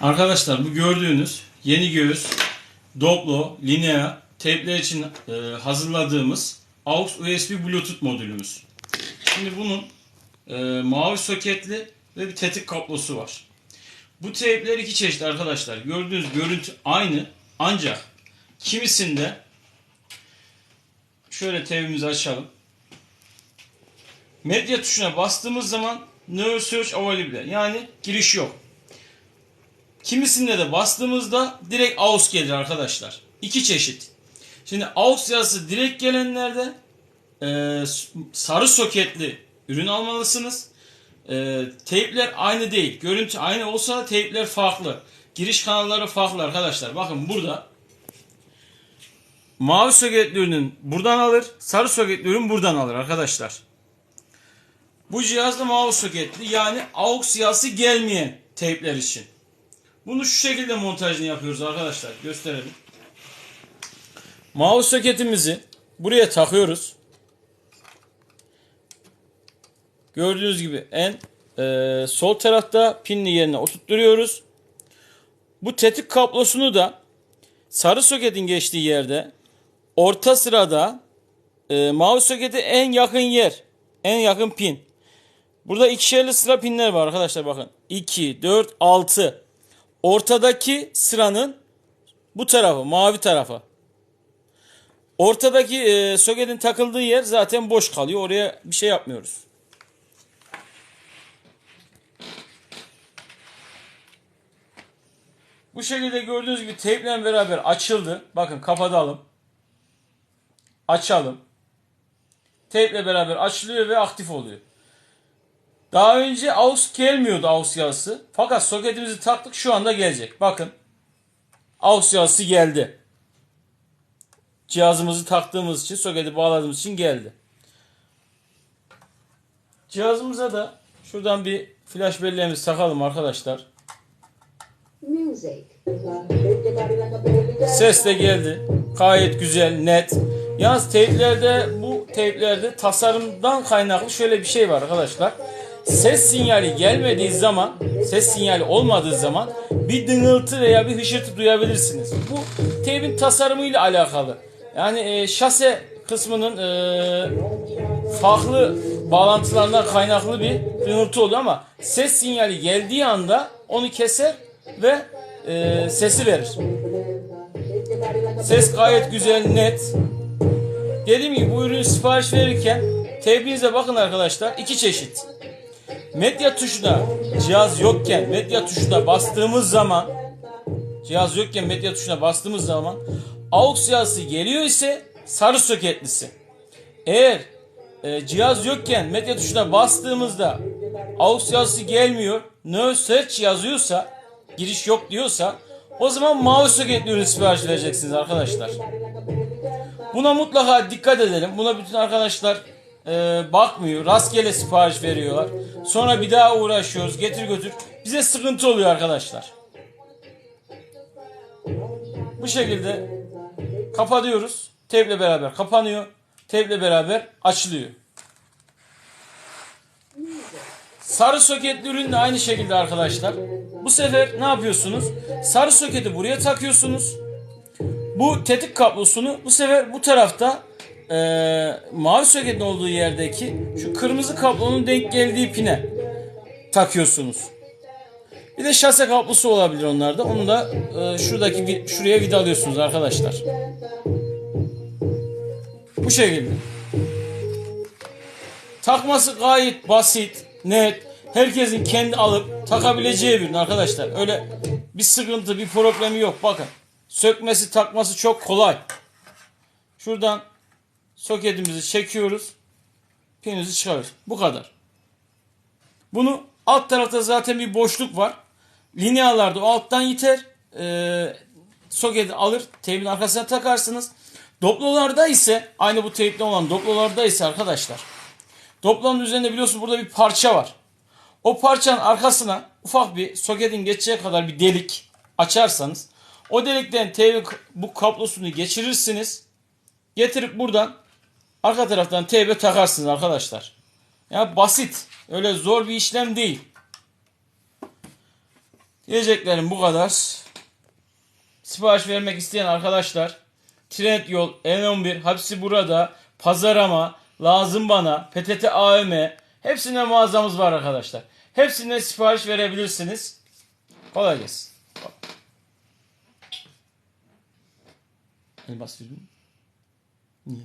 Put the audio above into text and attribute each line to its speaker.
Speaker 1: Arkadaşlar bu gördüğünüz yeni göğüs, Doblo, Linea teypler için e, hazırladığımız AUX USB Bluetooth modülümüz. Şimdi bunun e, mavi soketli ve bir tetik kablosu var. Bu teypler iki çeşit arkadaşlar. Gördüğünüz görüntü aynı ancak kimisinde şöyle teypimizi açalım. Medya tuşuna bastığımız zaman No Search Available yani giriş yok. Kimisinde de bastığımızda direkt AUX gelir arkadaşlar. İki çeşit. Şimdi AUX yazısı direkt gelenlerde e, sarı soketli ürün almalısınız. E, teypler aynı değil. Görüntü aynı olsa da teypler farklı. Giriş kanalları farklı arkadaşlar. Bakın burada mavi soketli ürünün buradan alır. Sarı soketli ürün buradan alır arkadaşlar. Bu cihazda mavi soketli yani AUX yazısı gelmeyen teypler için. Bunu şu şekilde montajını yapıyoruz arkadaşlar. Gösterelim. Mouse soketimizi buraya takıyoruz. Gördüğünüz gibi en e, sol tarafta pinli yerine oturtturuyoruz. Bu tetik kablosunu da sarı soketin geçtiği yerde orta sırada e, mouse soketi en yakın yer. En yakın pin. Burada ikişerli sıra pinler var arkadaşlar bakın. 2, 4, 6. Ortadaki sıranın bu tarafı, mavi tarafı. Ortadaki e, soketin takıldığı yer zaten boş kalıyor. Oraya bir şey yapmıyoruz. Bu şekilde gördüğünüz gibi teyple beraber açıldı. Bakın kapatalım. Açalım. Teyple beraber açılıyor ve aktif oluyor. Daha önce AUX gelmiyordu AUX yazısı. Fakat soketimizi taktık şu anda gelecek. Bakın. AUX yazısı geldi. Cihazımızı taktığımız için, soketi bağladığımız için geldi. Cihazımıza da şuradan bir flash belleğimizi takalım arkadaşlar. Ses de geldi. Gayet güzel, net. Yalnız teyplerde bu teyplerde tasarımdan kaynaklı şöyle bir şey var arkadaşlar. Ses sinyali gelmediği zaman, ses sinyali olmadığı zaman bir dıngıltı veya bir hışırtı duyabilirsiniz. Bu teybin tasarımıyla alakalı. Yani e, şase kısmının e, farklı bağlantılarından kaynaklı bir dıngıltı oluyor ama ses sinyali geldiği anda onu keser ve e, sesi verir. Ses gayet güzel, net. Dediğim gibi bu ürünü sipariş verirken tebliğinize bakın arkadaşlar. iki çeşit. Medya tuşuna cihaz yokken medya tuşuna bastığımız zaman cihaz yokken medya tuşuna bastığımız zaman AUX yazısı geliyor ise sarı soketlisi. Eğer e, cihaz yokken medya tuşuna bastığımızda AUX yazısı gelmiyor, no search yazıyorsa, giriş yok diyorsa o zaman mavi soketli ürün sipariş vereceksiniz arkadaşlar. Buna mutlaka dikkat edelim. Buna bütün arkadaşlar e, bakmıyor. Rastgele sipariş veriyorlar. Sonra bir daha uğraşıyoruz. Getir götür. Bize sıkıntı oluyor arkadaşlar. Bu şekilde kapatıyoruz. Teple beraber kapanıyor. Teple beraber açılıyor. Sarı soketli ürün de aynı şekilde arkadaşlar. Bu sefer ne yapıyorsunuz? Sarı soketi buraya takıyorsunuz. Bu tetik kablosunu bu sefer bu tarafta eee mavi soketin olduğu yerdeki şu kırmızı kablonun denk geldiği pine takıyorsunuz. Bir de şase kablosu olabilir onlarda. Onu da eee, şuradaki şuraya vidalıyorsunuz arkadaşlar. Bu şekilde. Takması gayet basit, net. Herkesin kendi alıp takabileceği bir arkadaşlar. Öyle bir sıkıntı, bir problemi yok. Bakın. Sökmesi, takması çok kolay. Şuradan soketimizi çekiyoruz. Pinimizi çıkarıyoruz. Bu kadar. Bunu alt tarafta zaten bir boşluk var. Linyalarda o alttan iter. Ee, soketi alır. Teybin arkasına takarsınız. Doplolarda ise aynı bu teypli olan doplolarda ise arkadaşlar. Doplonun üzerinde biliyorsunuz burada bir parça var. O parçanın arkasına ufak bir soketin geçeceği kadar bir delik açarsanız o delikten TV bu kablosunu geçirirsiniz. Getirip buradan arka taraftan TV takarsınız arkadaşlar. Ya basit. Öyle zor bir işlem değil. Diyeceklerim bu kadar. Sipariş vermek isteyen arkadaşlar Trendyol, N11 hepsi burada. Pazarama, lazım bana, PTT AVM hepsinde mağazamız var arkadaşlar. Hepsine sipariş verebilirsiniz. Kolay gelsin. Elmas verin. Niye?